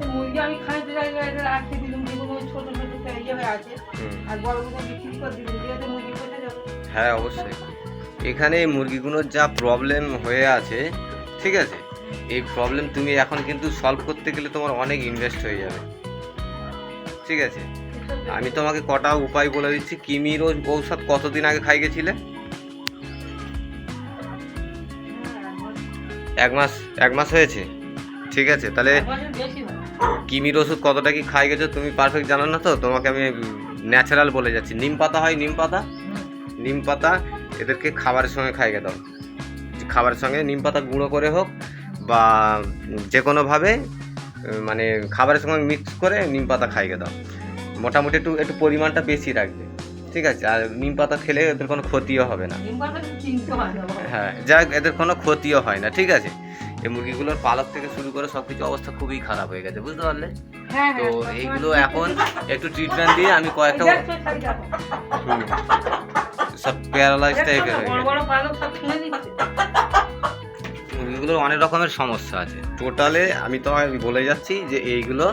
মুরগি আমি খাইতে জায়গায় রাখতে দিলাম যেগুলো ওই ছোট ছোট ইয়ে হয়ে আছে। আর বড়গুলো বিক্রি করে দিলাম দিয়ে তো মুরগি যাবে। হ্যাঁ অবশ্যই। এখানে মুরগিগুলোর যা প্রবলেম হয়ে আছে ঠিক আছে? এই প্রবলেম তুমি এখন কিন্তু সলভ করতে গেলে তোমার অনেক ইনভেস্ট হয়ে যাবে। ঠিক আছে? আমি তোমাকে কটা উপায় বলে দিচ্ছি। কিমির ও- ঔষধ কতদিন আগে খাই গেছিলে? এক মাস। এক মাস হয়েছে? ঠিক আছে তাহলে হয়। কিমির ওষুধ কতটা কি খাই গেছো তুমি পারফেক্ট জানো না তো? তোমাকে আমি ন্যাচারাল বলে যাচ্ছি। নিম পাতা হয় নিম পাতা? নিম পাতা এদেরকে খাবারের সঙ্গে খাইয়ে দাও খাবারের সঙ্গে নিম পাতা গুঁড়ো করে হোক বা যে কোনোভাবে মানে খাবারের সঙ্গে মিক্স করে নিম পাতা খাইয়ে দাও মোটামুটি একটু একটু পরিমাণটা বেশি রাখবে। ঠিক আছে? আর নিম পাতা খেলে এদের কোনো ক্ষতিও হবে না। হয়। হ্যাঁ যাক এদের কোনো ক্ষতিও হয় না। ঠিক আছে? এই মুরগিগুলোর পালক থেকে শুরু করে সব কিছু অবস্থা খুবই খারাপ হয়ে গেছে বুঝতে পারলে? হ্যাঁ তো হ্যাঁ এইগুলো এখন একটু ট্রিটমেন্ট দিয়ে আমি কয়েকটা সব প্যারালাইজ টাইপের হয়ে মুরগিগুলোর অনেক রকমের সমস্যা আছে। টোটালে আমি তো বলে যাচ্ছি যে এইগুলো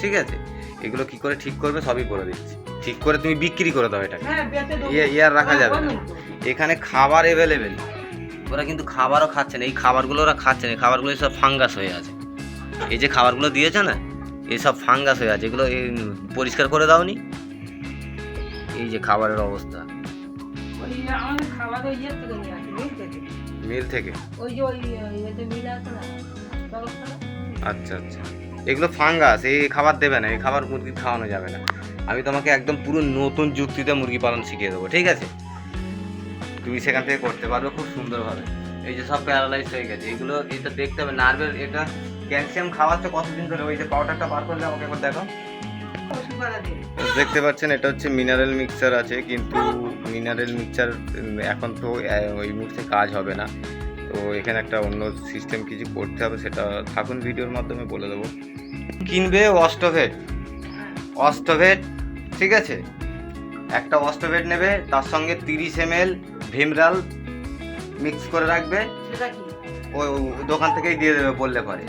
ঠিক আছে? এগুলো কি করে ঠিক করবে সবই করে দিচ্ছি। ঠিক করে তুমি বিক্রি করে দাও এটাকে। হ্যাঁ বেঁচে দেবো। ইয়ে- ইয়ে আর রাখা যাবে না। এখানে খাবার অ্যাভেলেবেল ওরা কিন্তু খাবারও খাচ্ছে না এই খাবারগুলো ওরা খাচ্ছে না এই খাবারগুলো সব ফাঙ্গাস হয়ে আছে। এই যে খাবারগুলো দিয়েছে না এই সব ফাঙ্গাস হয়ে আছে এগুলো এই পরিষ্কার করে দাওনি? এই যে খাবারের অবস্থা। মিল থেকে। আচ্ছা আচ্ছা। এগুলো ফাঙ্গাস এই খাবার দেবে না এই খাবার মুরগি খাওয়ানো যাবে না। আমি তোমাকে একদম পুরো নতুন যুক্তিতে মুরগি পালন শিখিয়ে দেবো ঠিক আছে? তুমি সেখান থেকে করতে পারবে খুব সুন্দরভাবে। এই যে সব প্যারালাইজ হয়ে গেছে। এগুলো এটা দেখতে হবে। নার্ভের এটা ক্যালসিয়াম খাওয়াচ্ছে কতদিন ধরে? ওই যে পাউডারটা বার করলে আমাকে একবার দেখো। দেখতে পাচ্ছেন, এটা হচ্ছে মিনারেল মিক্সচার আছে, কিন্তু মিনারেল মিক্সচার এখন তো ওই মুহূর্তে কাজ হবে না। তো এখানে একটা অন্য সিস্টেম কিছু করতে হবে, সেটা থাকুন ভিডিওর মাধ্যমে বলে দেবো। কিনবে অস্টোভেট অস্টোভেট ঠিক আছে? একটা অস্টোভেট নেবে, তার সঙ্গে তিরিশ এম এল ভিমরাল মিক্স করে রাখবে। ওই দোকান থেকেই দিয়ে দেবে বললে পারে।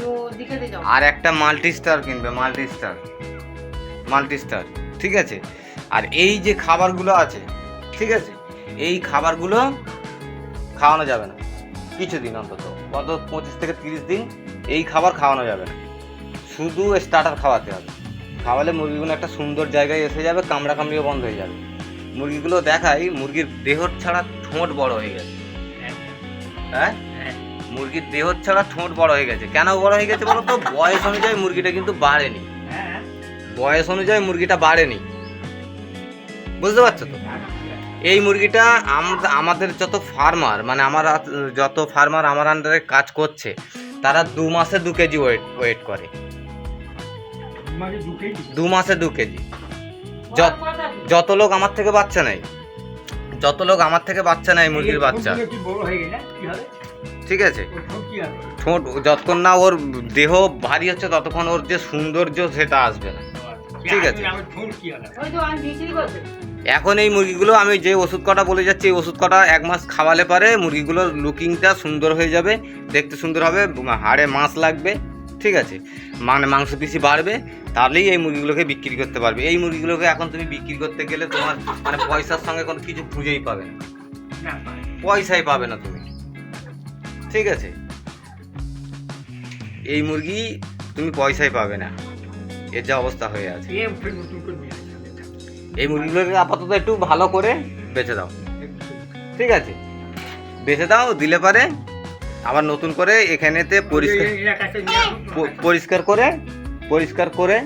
আর একটা মাল্টি স্টার কিনবে মাল্টি স্টার মাল্টি স্টার ঠিক আছে? আর এই যে খাবারগুলো আছে ঠিক আছে? এই খাবারগুলো খাওয়ানো যাবে না। কিছুদিন অন্তত গত পঁচিশ থেকে তিরিশ দিন এই খাবার খাওয়ানো যাবে না। শুধু স্টার্টার খাওয়াতে হবে। খাওয়ালে মুরগিগুলো একটা সুন্দর জায়গায় এসে যাবে কামড়া কামড়িও বন্ধ হয়ে যাবে। মুরগিগুলো দেখাই মুরগির দেহ ছাড়া ঠোঁট বড় হয়ে গেছে। হ্যাঁ? মুরগির দেহ ছাড়া ঠোঁট বড় হয়ে গেছে। কেন বড় হয়ে গেছে বলো তো? বয়স অনুযায়ী মুরগিটা কিন্তু বাড়েনি। বয়স অনুযায়ী মুরগিটা বাড়েনি। বুঝতে পারছ তো? এই মুরগিটা আমাদের যত ফার্মার মানে আমার যত ফার্মার আমার আন্ডারে কাজ করছে তারা দু মাসে দু কেজি ওয়েট ওয়েট করে। দু মাসে দু কেজি। যত- যত লোক আমার থেকে বাচ্চা নেয়। যত লোক আমার থেকে বাচ্চা নেয় মুরগির বাচ্চা। ঠিক আছে। ঠোঁট যতক্ষণ না ওর দেহ ভারী হচ্ছে ততক্ষণ ওর যে সৌন্দর্য সেটা আসবে না। ঠিক আছে। ওই তো আমি বিক্রি করছি এখন এই মুরগিগুলো আমি যে ওষুধ কটা বলে যাচ্ছি এই ওষুধ কটা এক মাস খাওয়ালে পারে মুরগিগুলোর লুকিংটা সুন্দর হয়ে যাবে দেখতে সুন্দর হবে হাড়ে মাছ লাগবে। ঠিক আছে? মানে মাংস পিসি বাড়বে তাহলেই এই মুরগিগুলোকে বিক্রি করতে পারবে। এই মুরগিগুলোকে এখন তুমি বিক্রি করতে গেলে তোমার মানে পয়সার সঙ্গে কোনো কিছু খুঁজেই পাবে না। পয়সাই পাবে না তুমি। ঠিক আছে? এই মুরগি তুমি পয়সাই পাবে না। এর যা অবস্থা হয়ে আছে। এই মুরগিগুলোকে আপাতত একটু ভালো করে বেচে দাও। ঠিক আছে? বেচে দাও দিলে পারে আবার নতুন করে এখানেতে পরিষ্কার পরিষ্কার করে পরিষ্কার করে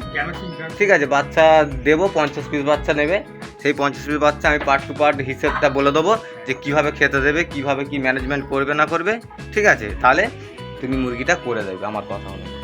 ঠিক আছে বাচ্চা দেবো পঞ্চাশ পিস বাচ্চা নেবে। সেই পঞ্চাশ পিস বাচ্চা আমি পার্ট টু পার্ট হিসেবটা বলে দেবো যে কীভাবে খেতে দেবে কীভাবে কি ম্যানেজমেন্ট করবে না করবে ঠিক আছে? তাহলে তুমি মুরগিটা করে দেবে আমার কথা অনুযায়ী